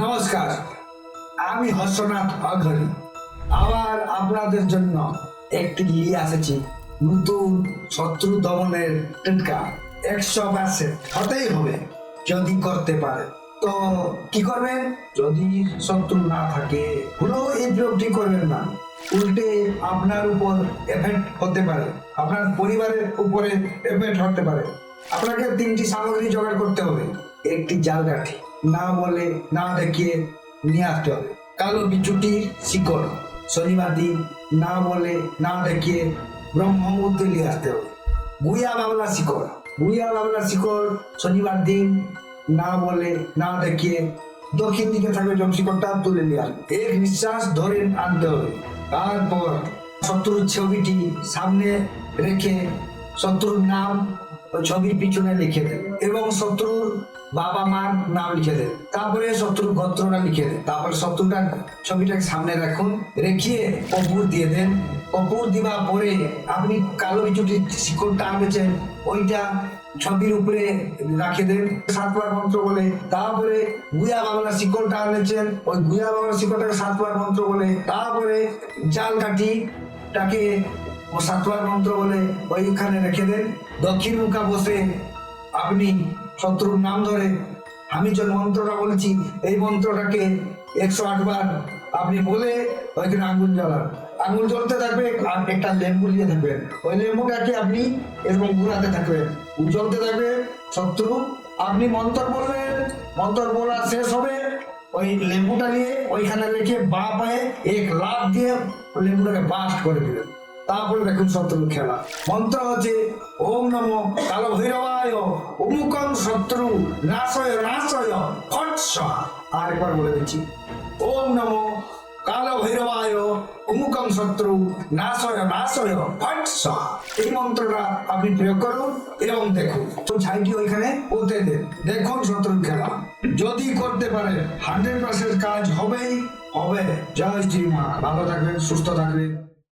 নমস্কার, আমি হর্ষনাথ অঘরি আবার আপনাদের জন্য একটি নিয়ে এসেছি নতুন শত্রু দমনের টিটকা। একশো পার্সেন্ট হতেই হবে, যদি করতে পারে। তো কি করবেন? যদি শত্রু না থাকে হলেও এই প্রয়োগটি করবেন না। উল্টে আপনার উপর এফেক্ট হতে পারে, আপনার পরিবারের উপরে এফেক্ট হতে পারে। আপনাকে তিনটি সামগ্রী জোগাড় করতে হবে, একটি জাল কাঠি না বলে, না দেখিয়ে নিয়ে আসতে হবে। কালো বিচুটির শিকড় শনিবার দিন না বলে, না দেখিয়ে ব্রহ্মমূর্তি নিয়ে আসতে হবে। গুইয়া বাংলা শিকড় গুইয়া বাংলা শিকড় শনিবার দিন না বলে, না দেখিয়ে দক্ষিণ দিকে থাকবে জম শিকড়টা তুলে নিয়ে আসবে। এক নিঃশ্বাস ধরে আনতে হবে। তারপর শত্রুর ছবিটি সামনে রেখে শত্রুর নাম ওই ছবির পিছনে লিখে দেন এবং শত্রুর বাবা মার নাম লিখে দেন। তারপরে শত্রুর গোত্রটা লিখে দেন। তারপর শত্রুটা ছবিটাকে সামনে রাখুন রেখিয়ে কপুর দিয়ে দেন। কপুর দিবা পরে আপনি কালো বিচুটি শিকড়টা আনেছেন ওইটা ছবির উপরে রাখে দেন। সাতবার মন্ত্র বলে। তারপরে গুয়া বাংলা শিকড়টা আনেছেন ওই গুয়া বাংলা শিকড়টাকে সাতবার মন্ত্র বলে। তারপরে জাল কাঠিটাকে ও সাতবার মন্ত্র বলে ওইখানে রেখে দেন। দক্ষিণ মুখা বসে আপনি শত্রুর নাম ধরে, আমি যে মন্ত্রটা বলেছি, এই মন্ত্রটাকে একশো আটবার আপনি বলে ওইখানে আঙ্গুল জ্বালান। আঙুল জ্বলতে থাকবে আর একটা লেম্বু নিয়ে থাকবেন। ওই লেম্বুটাকে আপনি এরকম ঘুরাতে থাকবেন? জ্বলতে থাকবে শত্রু। আপনি মন্ত্র বলবেন, মন্ত্র বলা শেষ হবে। ওই লেম্বুটা নিয়ে ওইখানে রেখে বা পায়ে এক লাভ দিয়ে লেম্বুটাকে বাস্ট করে দিলেন তারপরে দেখুন শত্রু খেলা। মন্ত্র হচ্ছে ওম নম কালো ভৈরবায় অমুকং শত্রু, নাশয় নাশয় ফটস আরেকবার বলে দিচ্ছি, ওম নম কালো ভৈরবায় অমুকং শত্রু, নাশয় নাশয় ফটস এই মন্ত্রটা আপনি প্রয়োগ করুন এবং দেখুন। তো ছাইটি ওইখানে ওতে দেন। দেখুন শত্রুর খেলা। যদি করতে পারে হান্ড্রেড পার্সেন্ট কাজ হবেই। হবে। জয় শ্রী মা। ভালো থাকবেন, সুস্থ থাকবেন।